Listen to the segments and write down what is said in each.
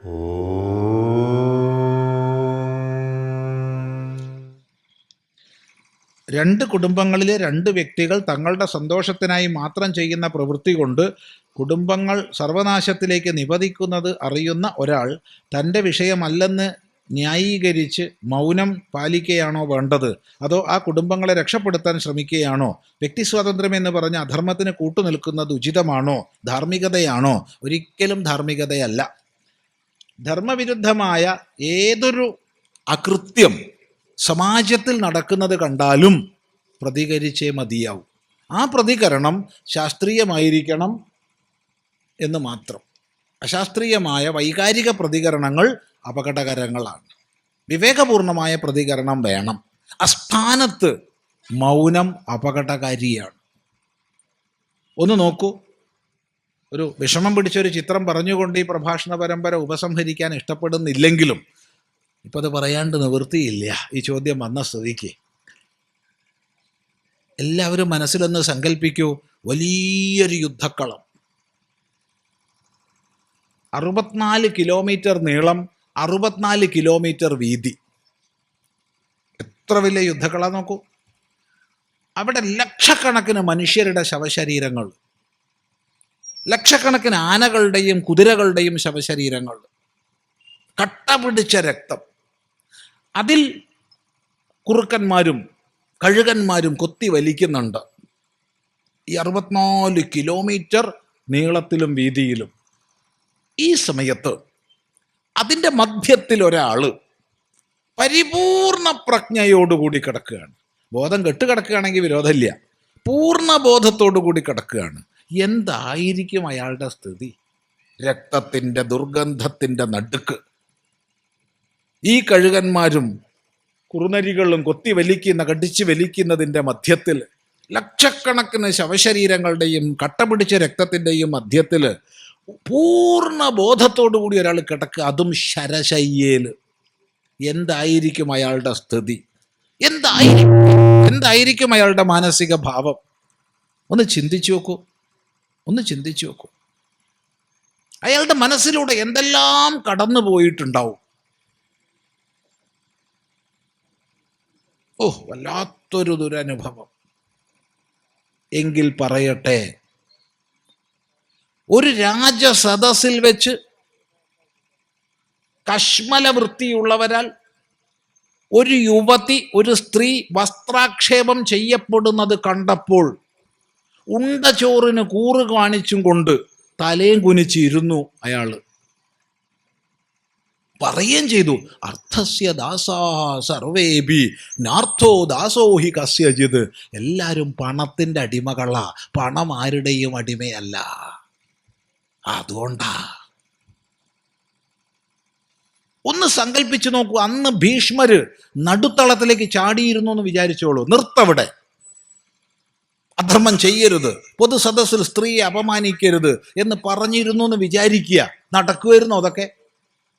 രണ്ട് കുടുംബങ്ങളിലെ രണ്ട് വ്യക്തികൾ തങ്ങളുടെ സന്തോഷത്തിനായി മാത്രം ചെയ്യുന്ന പ്രവൃത്തി കൊണ്ട് കുടുംബങ്ങൾ സർവനാശത്തിലേക്ക് നിപതിക്കുന്നത് അറിയുന്ന ഒരാൾ തന്റെ വിഷയമല്ലെന്ന് ന്യായീകരിച്ച് മൗനം പാലിക്കുകയാണോ വേണ്ടത്? അതോ ആ കുടുംബങ്ങളെ രക്ഷപ്പെടുത്താൻ ശ്രമിക്കുകയാണോ? വ്യക്തി സ്വാതന്ത്ര്യം എന്ന് പറഞ്ഞ് അധർമ്മത്തിന് കൂട്ടുനിൽക്കുന്നത് ഉചിതമാണോ? ധാർമ്മികതയാണോ? ഒരിക്കലും ധാർമ്മികതയല്ല. ധർമ്മവിരുദ്ധമായ ഏതൊരു അകൃത്യം സമാജത്തിൽ നടക്കുന്നത് കണ്ടാലും പ്രതികരിച്ചേ മതിയാവും. ആ പ്രതികരണം ശാസ്ത്രീയമായിരിക്കണം എന്ന് മാത്രം. അശാസ്ത്രീയമായ വൈകാരിക പ്രതികരണങ്ങൾ അപകടകരങ്ങളാണ്. വിവേകപൂർണമായ പ്രതികരണം വേണം. അസ്ഥാനത്ത് മൗനം അപകടകാരിയാണ്. ഒന്ന് നോക്കൂ. ഒരു വിഷമം പിടിച്ചൊരു ചിത്രം പറഞ്ഞുകൊണ്ട് ഈ പ്രഭാഷണ പരമ്പര ഉപസംഹരിക്കാൻ ഇഷ്ടപ്പെടുന്നില്ലെങ്കിലും ഇപ്പം അത് പറയാണ്ട് നിവൃത്തിയില്ല. ഈ ചോദ്യം വന്ന സ്ഥിതിക്ക്. എല്ലാവരും മനസ്സിലൊന്ന് സങ്കല്പിക്കൂ വലിയൊരു യുദ്ധക്കളം. അറുപത്തിനാല് കിലോമീറ്റർ നീളം അറുപത്തിനാല് കിലോമീറ്റർ വീതി. എത്ര വലിയ യുദ്ധക്കളം നോക്കൂ. അവിടെ ലക്ഷക്കണക്കിന് മനുഷ്യരുടെ ശവശരീരങ്ങൾ. ലക്ഷക്കണക്കിന് ആനകളുടെയും കുതിരകളുടെയും ശവശരീരങ്ങൾ. കട്ട പിടിച്ച രക്തം. അതിൽ കുറുക്കന്മാരും കഴുകന്മാരും കൊത്തി വലിക്കുന്നുണ്ട്. ഈ അറുപത്തിനാല് കിലോമീറ്റർ നീളത്തിലും വീതിയിലും. ഈ സമയത്ത് അതിന്റെ മധ്യത്തിൽ ഒരാൾ പരിപൂർണ പ്രജ്ഞയോടുകൂടി കിടക്കുകയാണ്. ബോധം കെട്ടുകിടക്കുകയാണെങ്കിൽ വിരോധമില്ല. പൂർണ ബോധത്തോടു കൂടി കിടക്കുകയാണ്. എന്തായിരിക്കും അയാളുടെ സ്ഥിതി? രക്തത്തിന്റെ ദുർഗന്ധത്തിന്റെ നടുക്ക്. ഈ കഴുകന്മാരും കുറുനരികളും കൊത്തി വലിക്കുന്ന കടിച്ചു വലിക്കുന്നതിന്റെ മധ്യത്തിൽ ലക്ഷക്കണക്കിന് ശവശരീരങ്ങളുടെയും കട്ടപിടിച്ച രക്തത്തിന്റെയും മധ്യത്തിൽ പൂർണ കൂടി ഒരാൾ കിടക്കുക. അതും ശരശയ്യേൽ എന്തായിരിക്കും അയാളുടെ സ്ഥിതി? എന്തായിരിക്കും? എന്തായിരിക്കും അയാളുടെ മാനസിക ഭാവം? ഒന്ന് ചിന്തിച്ചു നോക്കൂ. ഒന്ന് ചിന്തിച്ചു നോക്കൂ. അയാളുടെ മനസ്സിലൂടെ എന്തെല്ലാം കടന്നു പോയിട്ടുണ്ടാവും? ഓ വല്ലാത്തൊരു ദുരനുഭവം. എങ്കിൽ പറയട്ടെ ഒരു രാജസദസ്സിൽ വെച്ച് കശ്മല വൃത്തിയുള്ളവരാൽ ഒരു യുവതി ഒരു സ്ത്രീ വസ്ത്രാക്ഷേപം ചെയ്യപ്പെടുന്നത് കണ്ടപ്പോൾ ഉണ്ട ചോറിന് കൂറ് കാണിച്ചും കൊണ്ട് തലയും കുനിച്ചിരുന്നു അയാൾ പറയുകയും ചെയ്തു അർത്ഥസ്യ ദാസാ സർവേബി നാർത്ഥോ ദാസോ ഹി കസ്യജിത് എല്ലാവരും പണത്തിന്റെ അടിമകളാ പണം ആരുടെയും അടിമയല്ല. അതുകൊണ്ടാ. ഒന്ന് സങ്കല്പിച്ചു നോക്കൂ അന്ന് ഭീഷ്മര് നടുത്തളത്തിലേക്ക് ചാടിയിരുന്നു എന്ന് വിചാരിച്ചോളൂ നിർത്തവിടെ. അധർമ്മം ചെയ്യരുത്. പൊതുസദസ്സിൽ സ്ത്രീയെ അപമാനിക്കരുത് എന്ന് പറഞ്ഞിരുന്നു എന്ന് വിചാരിക്കുക. നടക്കുമായിരുന്നു അതൊക്കെ?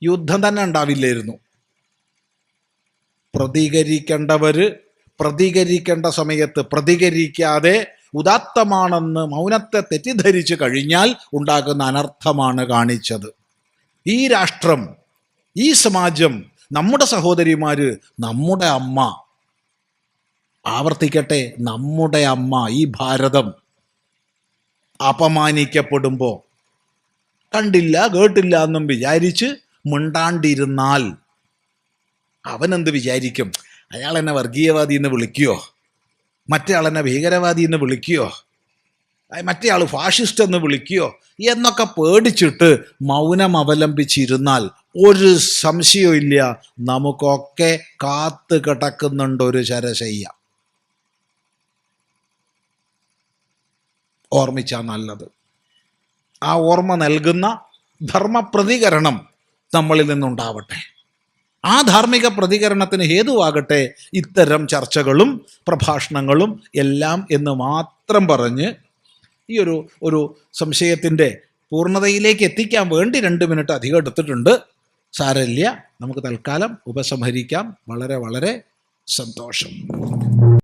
യുദ്ധം തന്നെ ഉണ്ടാവില്ലായിരുന്നു. പ്രതികരിക്കേണ്ടവർ പ്രതികരിക്കേണ്ട സമയത്ത് പ്രതികരിക്കാതെ ഉദാത്തമാണെന്ന് മൗനത്തെ തെറ്റിദ്ധരിച്ചു കഴിഞ്ഞാൽ ഉണ്ടാകുന്ന അനർത്ഥമാണ് കാണിച്ചത്. ഈ രാഷ്ട്രം ഈ സമാജം നമ്മുടെ സഹോദരിമാര് നമ്മുടെ അമ്മ ആവർത്തിക്കട്ടെ നമ്മുടെ അമ്മ ഈ ഭാരതം അപമാനിക്കപ്പെടുമ്പോൾ കണ്ടില്ല കേട്ടില്ല എന്നും വിചാരിച്ച് മിണ്ടാണ്ടിരുന്നാൽ അവനെന്ത് വിചാരിക്കും? അയാൾ എന്നെ വർഗീയവാദി എന്ന് വിളിക്കുകയോ മറ്റേ ആളെന്നെ ഭീകരവാദി എന്ന് വിളിക്കുകയോ മറ്റേ ആൾ ഫാഷിസ്റ്റ് എന്ന് വിളിക്കുകയോ എന്നൊക്കെ പേടിച്ചിട്ട് മൗനം അവലംബിച്ചിരുന്നാൽ ഒരു സംശയവും ഇല്ല നമുക്കൊക്കെ കാത്തു കിടക്കുന്നുണ്ട് ഒരു ശരശയ്യ. ഓർമ്മിച്ചാ നല്ലത്. ആ ഓർമ്മ നൽകുന്ന ധർമ്മപ്രതികരണം നമ്മളിൽ നിന്നുണ്ടാവട്ടെ. ആ ധാർമ്മിക പ്രതികരണത്തിന് ഹേതുവാകട്ടെ ഇത്തരം ചർച്ചകളും പ്രഭാഷണങ്ങളും എല്ലാം എന്ന് മാത്രം പറഞ്ഞ് ഈ ഒരു ഒരു സംശയത്തിന്റെ പൂർണതയിലേക്ക് എത്തിക്കാൻ വേണ്ടി രണ്ട് മിനിറ്റ് അധികം എടുത്തിട്ടുണ്ട്. സാരല്യ നമുക്ക് തൽക്കാലം ഉപസംഹരിക്കാം. വളരെ വളരെ സന്തോഷം.